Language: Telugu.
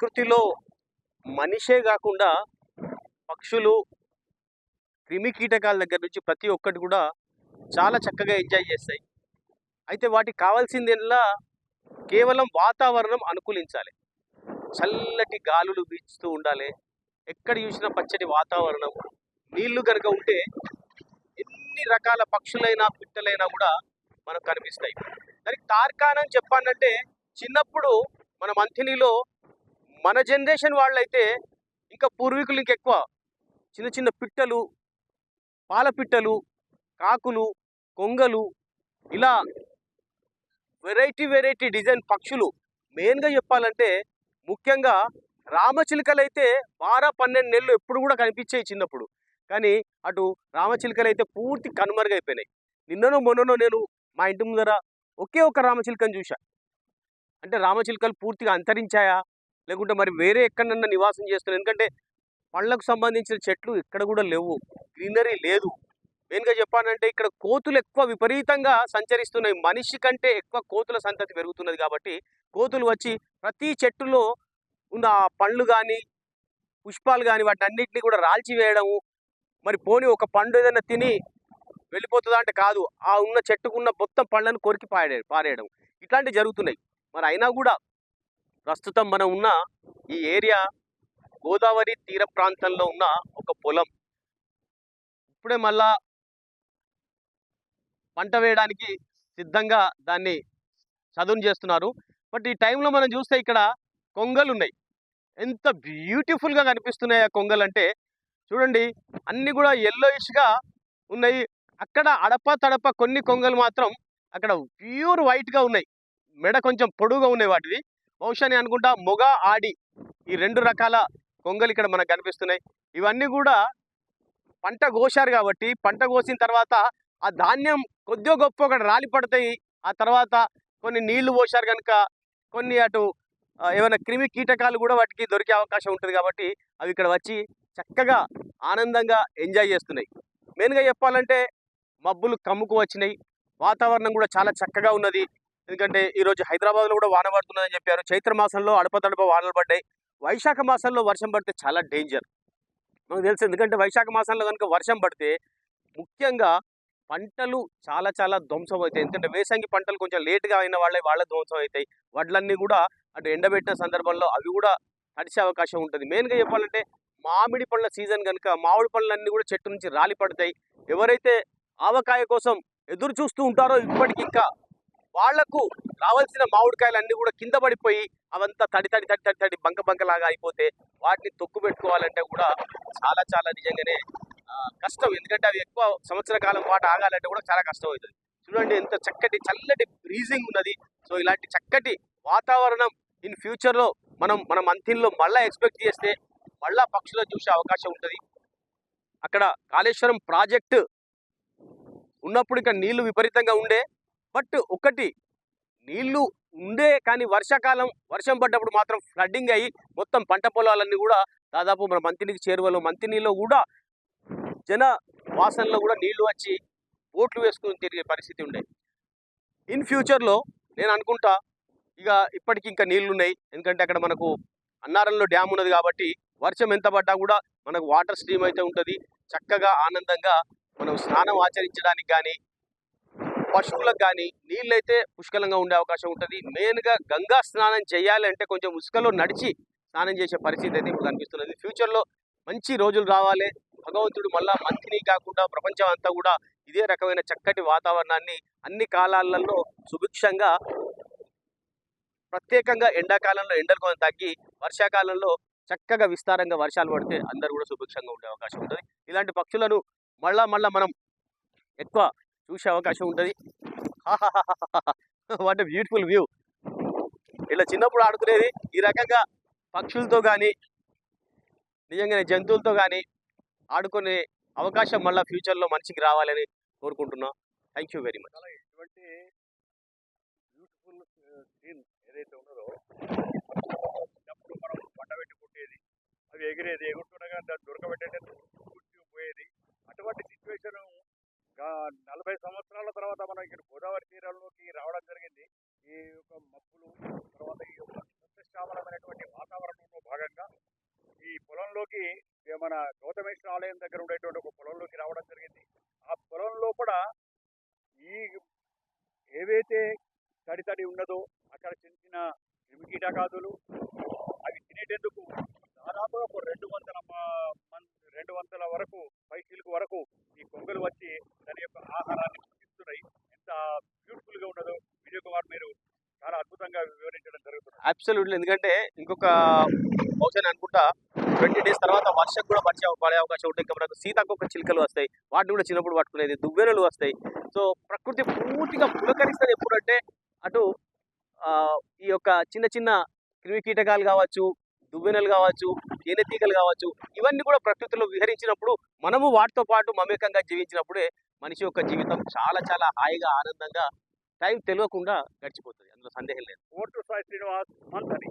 ప్రకృతిలో మనిషే కాకుండా పక్షులు క్రిమి కీటకాల దగ్గర నుంచి ప్రతి ఒక్కటి కూడా చాలా చక్కగా ఎంజాయ్ చేస్తాయి. అయితే వాటికి కావాల్సిందేలా కేవలం వాతావరణం అనుకూలించాలి. చల్లటి గాలులు వీచుతూ ఉండాలి. ఎక్కడ చూసినా పచ్చటి వాతావరణం నీళ్ళు కనుక ఉంటే ఎన్ని రకాల పక్షులైనా పిట్టలైనా కూడా మనకు కనిపిస్తాయి. దానికి తార్కాణం చెప్పానంటే చిన్నప్పుడు మన మంథినిలో మన జనరేషన్ వాళ్ళైతే ఇంకా పూర్వీకులు ఇంకెక్కువ. చిన్న చిన్న పిట్టలు పాల పిట్టలు కాకులు కొంగలు ఇలా వెరైటీ వెరైటీ డిజైన్ పక్షులు. మెయిన్గా చెప్పాలంటే ముఖ్యంగా రామచిలుకలు అయితే బారా పన్నెండు నెలలు ఎప్పుడు కూడా కనిపించాయి చిన్నప్పుడు. కానీ అటు రామచిలుకలు అయితే పూర్తి కనుమరుగైపోయినాయి. నిన్ననో మొన్ననో నేను మా ఇంటి ముందర ఒకే ఒక రామచిలుకని చూశా. అంటే రామచిలుకలు పూర్తిగా అంతరించాయా? లేకుంటే మరి వేరే ఎక్కడన్నా నివాసం చేస్తున్నారు. ఎందుకంటే పళ్ళకు సంబంధించిన చెట్లు ఇక్కడ కూడా లేవు. గ్రీనరీ లేదు. మెయిన్గా చెప్పానంటే ఇక్కడ కోతులు ఎక్కువ విపరీతంగా సంచరిస్తున్నాయి. మనిషి కంటే ఎక్కువ కోతుల సంతతి పెరుగుతున్నది కాబట్టి కోతులు వచ్చి ప్రతి చెట్టులో ఉన్న ఆ పండ్లు కానీ పుష్పాలు కానీ వాటిని అన్నింటినీ కూడా రాల్చి వేయడము. మరి పోనీ ఒక పండు ఏదైనా తిని వెళ్ళిపోతుందా అంటే కాదు. ఆ ఉన్న చెట్టుకున్న మొత్తం పళ్ళను కొరికి పాడే పారేయడం. ఇట్లాంటివి జరుగుతున్నాయి. మరి అయినా కూడా ప్రస్తుతం మనం ఉన్న ఈ ఏరియా గోదావరి తీర ప్రాంతంలో ఉన్న ఒక పొలం. ఇప్పుడే మళ్ళా పంట వేయడానికి సిద్ధంగా దాన్ని చదును చేస్తున్నారు. బట్ ఈ టైంలో మనం చూస్తే ఇక్కడ కొంగలు ఉన్నాయి ఎంత బ్యూటిఫుల్గా కనిపిస్తున్నాయి ఆ కొంగలు అంటే చూడండి అన్నీ కూడా ఎల్లోయిష్గా ఉన్నాయి. అక్కడ అడప తడప కొన్ని కొంగలు మాత్రం అక్కడ ప్యూర్ వైట్గా ఉన్నాయి. మెడ కొంచెం పొడుగా ఉన్నాయి వాటివి. బహుశా నేను అనుకుంటా మొగ ఆడి ఈ రెండు రకాల కొంగలు ఇక్కడ మనకు కనిపిస్తున్నాయి. ఇవన్నీ కూడా పంట కోశారు కాబట్టి పంట కోసిన తర్వాత ఆ ధాన్యం కొద్దిగా గొప్ప ఒకటి రాలి పడతాయి. ఆ తర్వాత కొన్ని నీళ్ళు పోశారు కనుక కొన్ని అటు ఏమైనా క్రిమి కీటకాలు కూడా వాటికి దొరికే అవకాశం ఉంటుంది కాబట్టి అవి ఇక్కడ వచ్చి చక్కగా ఆనందంగా ఎంజాయ్ చేస్తున్నాయి. మెయిన్గా చెప్పాలంటే మబ్బులు కమ్ముకు వచ్చినాయి. వాతావరణం కూడా చాలా చక్కగా ఉన్నది. ఎందుకంటే ఈరోజు హైదరాబాద్లో కూడా వాన పడుతున్నదని చెప్పారు. చైత్ర మాసంలో అడపతడప వానలు పడ్డాయి. వైశాఖ మాసంలో వర్షం పడితే చాలా డేంజర్. మనకు తెలుసు ఎందుకంటే వైశాఖ మాసంలో కనుక వర్షం పడితే ముఖ్యంగా పంటలు చాలా చాలా ధ్వంసం అవుతాయి. ఎందుకంటే వేసంగి పంటలు కొంచెం లేటుగా అయిన వాళ్ళే వాళ్ళ ధ్వంసం అవుతాయి. వడ్లన్నీ కూడా అటు ఎండబెట్టిన సందర్భంలో అవి కూడా తడిసే అవకాశం ఉంటుంది. మెయిన్గా చెప్పాలంటే మామిడి పళ్ళ సీజన్ కనుక మామిడి పళ్ళన్నీ కూడా చెట్టు నుంచి రాలి పడతాయి. ఎవరైతే ఆవకాయ కోసం ఎదురు చూస్తూ ఉంటారో ఇప్పటికి ఇంకా వాళ్ళకు రావాల్సిన మామిడికాయలు అన్నీ కూడా కింద పడిపోయి అవంతా తడి తడి తడి తడి తడి బంక బంకలాగా అయిపోతే వాటిని తొక్కు పెట్టుకోవాలంటే కూడా చాలా చాలా నిజంగానే కష్టం. ఎందుకంటే అవి ఎక్కువ సంవత్సర కాలం పాటు ఆగాలంటే కూడా చాలా కష్టం అవుతుంది. చూడండి ఎంత చక్కటి చల్లటి బ్రీజింగ్ ఉన్నది. సో ఇలాంటి చక్కటి వాతావరణం ఇన్ ఫ్యూచర్లో మనం మన మంతిల్లో మళ్ళీ ఎక్స్పెక్ట్ చేస్తే మళ్ళా పక్షులను చూసే అవకాశం ఉంటుంది. అక్కడ కాళేశ్వరం ప్రాజెక్టు ఉన్నప్పుడు ఇంకా నీళ్ళు విపరీతంగా ఉండే బట్ ఒకటి. నీళ్ళు ఉండే కానీ వర్షాకాలం వర్షం పడ్డప్పుడు మాత్రం ఫ్లడ్డింగ్ అయ్యి మొత్తం పంట పొలాలన్నీ కూడా దాదాపు మన మంతినికి చేరువలో మంతినిలో కూడా జన వాసనలో కూడా నీళ్ళు వచ్చి బోట్లు వేసుకుని తిరిగే పరిస్థితి ఉండే. ఇన్ ఫ్యూచర్లో నేను అనుకుంటా ఇక ఇప్పటికి ఇంకా నీళ్ళు ఉన్నాయి ఎందుకంటే అక్కడ మనకు అన్నారంలో డ్యామ్ ఉన్నది కాబట్టి వర్షం ఎంత పడ్డా కూడా మనకు వాటర్ స్ట్రీమ్ అయితే ఉంటుంది. చక్కగా ఆనందంగా మనం స్నానం ఆచరించడానికి కానీ పశువులకు కానీ నీళ్ళైతే పుష్కలంగా ఉండే అవకాశం ఉంటుంది. మెయిన్గా గంగా స్నానం చేయాలంటే కొంచెం ఉసుకలో నడిచి స్నానం చేసే పరిస్థితి అయితే ఇప్పుడు కనిపిస్తున్నది. ఫ్యూచర్లో మంచి రోజులు రావాలి. భగవంతుడు మళ్ళా మంచిని కాకుండా ప్రపంచం అంతా కూడా ఇదే రకమైన చక్కటి వాతావరణాన్ని అన్ని కాలాలలో సుభిక్షంగా ప్రత్యేకంగా ఎండాకాలంలో ఎండలు కొంత తగ్గి వర్షాకాలంలో చక్కగా విస్తారంగా వర్షాలు పడితే అందరూ కూడా సుభిక్షంగా ఉండే అవకాశం ఉంటుంది. ఇలాంటి పక్షులను మళ్ళా మళ్ళా మనం ఎక్కువ చూసే అవకాశం ఉంటుంది. వాట్ బ్యూటిఫుల్ వ్యూ ఇలా చిన్నప్పుడు ఆడుకునేది ఈ రకంగా పక్షులతో కానీ నిజంగానే జంతువులతో కానీ ఆడుకునే అవకాశం మళ్ళీ ఫ్యూచర్లో మనిషికి రావాలని కోరుకుంటున్నాం. థ్యాంక్ యూ వెరీ మచ్ చాలా ఇటువంటి బ్యూటిఫుల్ సీన్ ఏదైతే ఉన్నదో చిన్నప్పుడు మనం పంట పెట్టి అవి ఎగిరేది ఎగురుతుండగా దాన్ని నలభై సంవత్సరాల తర్వాత మనం ఇక్కడ గోదావరి తీరంలోకి రావడం జరిగింది. ఈ యొక్క మబ్బులు తర్వాత ఈ యొక్క సస్యశ్యామలమైనటువంటి వాతావరణంలో భాగంగా ఈ పొలంలోకి మన గౌతమేశ్వర ఆలయం దగ్గర ఉండేటువంటి ఒక పొలంలోకి రావడం జరిగింది. ఆ పొలం లోపల ఈ ఏవైతే తడి తడి ఉన్నదో అక్కడ చిన్న చిన్న క్రిమికీటకాదులు అవి తినేటందుకు దాదాపుగా ఒక రెండు వందల మ- మన్- రెండు వందల వరకు పైసీలకు వరకు ఈ కొంగలు వచ్చి దాని యొక్క ఆహారాన్ని పుట్టిస్తున్నాయి ఎంత బ్యూటిఫుల్గా ఉన్నదో వీడియో కుమార్ మీరు వివరంగా వివరించడం జరుగుతుంది. అబ్సల్యూట్లీ ఎందుకంటే ఇంకొక బహుశా అనుకుంటా ట్వంటీ డేస్ తర్వాత వర్షం కూడా వర్షం పడే అవకాశం ఉంటుంది. ఇంకా మనకు సీతాకొక చిలుకలు వస్తాయి. వాటిని కూడా చిన్నప్పుడు పట్టుకునేది దువ్వెనలు వస్తాయి. సో ప్రకృతి పూర్తిగా పులకరిస్తుంది ఎప్పుడంటే అటు ఈ యొక్క చిన్న చిన్న క్రిమి కీటకాలు కావచ్చు దువ్వెనలు కావచ్చు తేనెతీగలు కావచ్చు ఇవన్నీ కూడా ప్రకృతిలో విహరించినప్పుడు మనము వాటితో పాటు మమేకంగా జీవించినప్పుడే మనిషి యొక్క జీవితం చాలా చాలా హాయిగా ఆనందంగా టైం తెలియకుండా గడిచిపోతుంది. అందులో సందేహం లేదు. ఓటు సాయి శ్రీనివాస్ మంత్రి